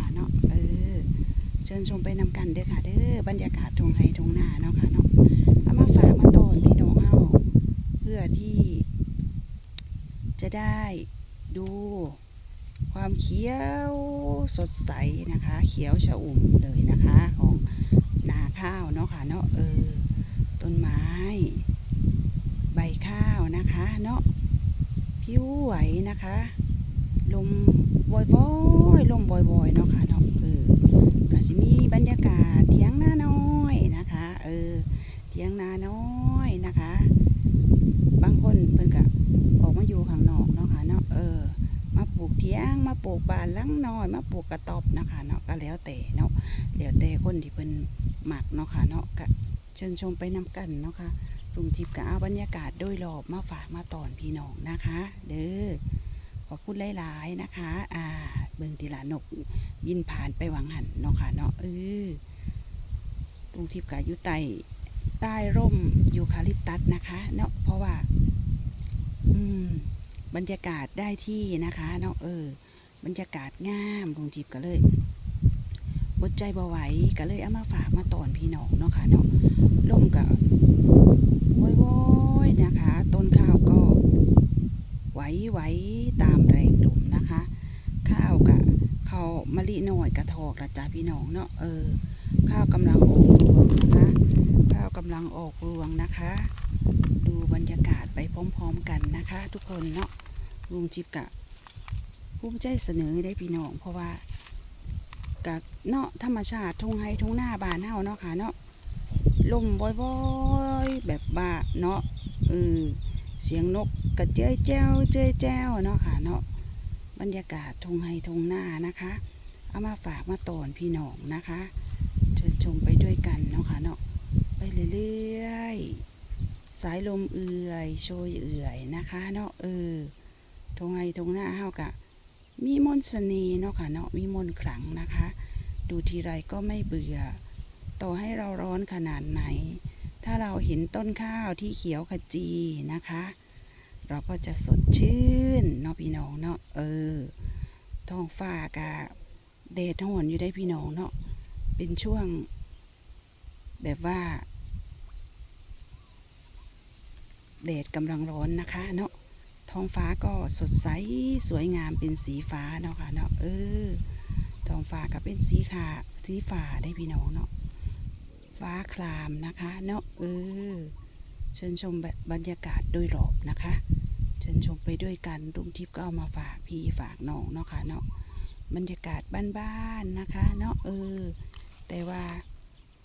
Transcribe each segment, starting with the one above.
ค่ะเนาะเออเชิญชมไปนำกันเด้อค่ะเด้อบรรยากาศทงไฮทงนาเนาะค่ะเนาะเอามาฝากมาตอนพี่น้องเฮาเพื่อที่ จะได้ดูความเขียวสดใสนะคะ เขียวชอุ่มเลยนะคะของนาข้าวเนาะค่ะเนาะเออต้นไม้ ใบข้าวนะคะเนาะผิวไหวนะคะ ลมวอยวอยๆลมวอยวอยๆเนาะค่ะเนาะเออก็สิมีบรรยากาศเถียงนาน้อยนะคะเออเถียงนาน้อยนะคะ บางคนเพิ่นก็ออกมาอยู่ข้างนอกเนาะค่ะเนาะเออมาปลูกเถียงมาปลูกบ้านลังน้อย มาปลูกกระต๊อบนะคะเนาะก็แล้วแต่เนาะแล้วแต่คนที่เพิ่นมักเนาะค่ะเนาะก็เชิญชมไปนำกันเนาะค่ะลุงทิพย์ก็เอาบรรยากาศโดยรอบมาฝากมาตอนพี่น้องนะคะ เด้อ ขอบคุณหลายๆนะคะ อ่า เบิ่งทีละนก บินผ่านไปวังหันเนาะค่ะเนาะเออลุงทิพย์กับอยู่ใต้ใต้ร่มยูคาลิปตัสนะคะ เนาะเพราะว่า อืม บรรยากาศได้ที่นะคะ เนาะเออ บรรยากาศงามลุงทิพย์ก็เลยบดใจบ่ไหวก็เลยเอามาฝากมาตอนพี่น้องเนาะค่ะเนาะร่มกับโว้อยๆนะคะต้น ไหวไหวๆตามแรงลมนะคะ ข้าวกับข้าวมะลิหน่อยกระทอกละจ้าพี่น้องเนาะเออ ข้าวกำลังออกรวงนะคะ ข้าวกำลังออกรวงนะคะ ดูบรรยากาศไปพร้อมๆกันนะคะ ทุกคนเนาะลุงจิบกะภูมิใจเสนอได้พี่น้องเพราะว่ากะเนาะธรรมชาติทุ่งไฮทุ่งหน้าบานเฮาเนาะค่ะเนาะลมว้อยๆแบบว่าเนาะเออ เสียงนกกระเจ้ยแจ้วเจ้ยแจ้วเนาะค่ะเนาะบรรยากาศทงไฮทงหน้านะคะ เอามาฝากมาตอนพี่น้องนะคะเชิญชมไปด้วยกันเนาะค่ะเนาะไปเรื่อยๆสายลมเอื่อยโชยเอื่อยนะคะเนาะเออทงไฮทงหน้าเฮากะ มีมนต์เสน่ห์เนาะค่ะเนาะมีมนต์ขลังนะคะ ดูทีไรก็ไม่เบื่อ ต่อให้เราร้อนขนาดไหน ถ้าเราเห็นต้นข้าวที่เขียวขจีนะคะ เราก็จะสดชื่นเนาะพี่น้องเนาะเออท้องฟ้ากะแดดห่อนอยู่ได้พี่น้องเนาะเป็นช่วง แบบว่าแดดกำลังร้อนนะคะเนาะท้องฟ้าก็สดใสสวยงามเป็นสีฟ้าเนาะค่ะเนาะเออท้องฟ้าก็เป็นสีขาสีฟ้าได้พี่น้องเนาะ ฟ้าครามนะคะเนาะเออเชิญชมแบบบรรยากาศโดยรอบนะคะเชิญชมไปด้วยกันลุงทิพย์ก็เอามาฝากพี่ฝากน้องเนาะค่ะเนาะบรรยากาศบ้านๆนะคะ เนาะเออ แต่ว่า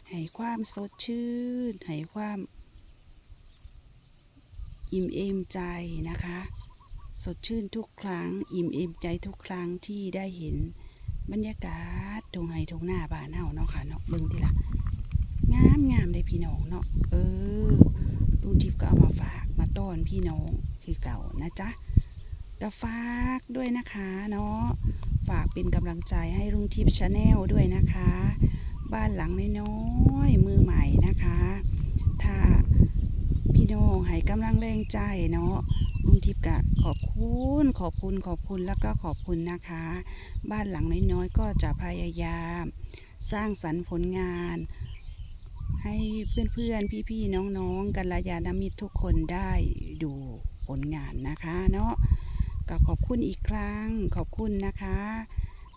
ให้ความสดชื่นให้ความ อิ่มเอมใจนะคะ สดชื่นทุกครั้ง อิ่มเอมใจทุกครั้งที่ได้เห็นบรรยากาศตรงไห้ตรงหน้าบ้านเฮาเนาะค่ะเนาะเบิ่งทีละ งามงามเลยพี่น้องเนาะเออลุงทิพย์ก็เอามาฝากมาต้อนพี่น้องคือเก่านะจ๊ะก็ฝากด้วยนะคะเนาะฝากเป็นกำลังใจให้ลุงทิพย์ชาแนลด้วยนะคะ บ้านหลังน้อยๆมือใหม่นะคะ ถ้าพี่น้องให้กำลังแรงใจเนาะลุงทิพย์ก็ขอบคุณขอบคุณขอบคุณแล้วก็ขอบคุณนะคะ บ้านหลังน้อยๆก็จะพยายาม สร้างสรรค์ผลงาน ให้เพื่อนๆ พี่ๆ น้องๆกัลยาณมิตรทุกคนได้ดูผลงานนะคะเนาะก็ขอบคุณอีกครั้งขอบคุณนะคะ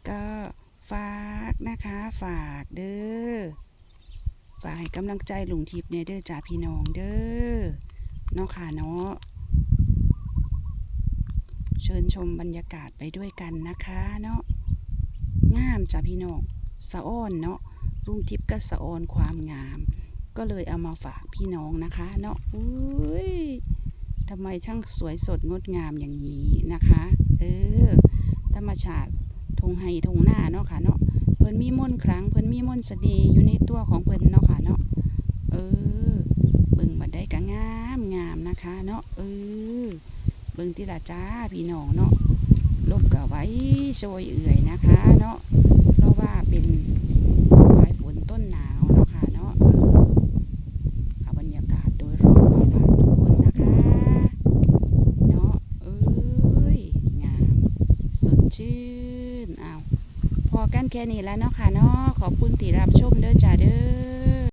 ก็ฝากนะคะฝากเด้อฝากให้กำลังใจหลุงทิพย์เนี่ยเด้อจ่าพี่น้องเด้อเนาะค่ะเนาะเชิญชมบรรยากาศไปด้วยกันนะคะเนาะงามจ่าพี่น้องสะอ้อนเนาะ ลุงทิพย์ก็สะออนความงาม ก็เลยเอามาฝากพี่น้องนะคะเนาะอุ้ยทำไมช่างสวยสดงดงามอย่างนี้นะคะ เออ ธรรมชาติทงไห้ทงหน้าเนาะค่ะเนาะเพิ่นมีม่นต์ขลังเพิ่นมีม่นเสน่ห์อยู่ในตัวของเพิ่นเนาะค่ะเนาะเออเบิ่งบัดได้ก็งามงามนะคะเนาะเออเบิ่งที่ละจ้าพี่น้องเนาะลมก็ไว้โชยเอื่อยนะคะ เนาะเพราะว่าเป็น ต้นหนาวเนาะค่ะเนาะเอาบรรยากาศโดยรอบมาฝากทุกคนนะคะเนาะเอ้ยงามสดชื่นเอาพอกันแค่นี้แล้วเนาะค่ะเนาะขอบคุณที่รับชมเด้อจ้าเด้อ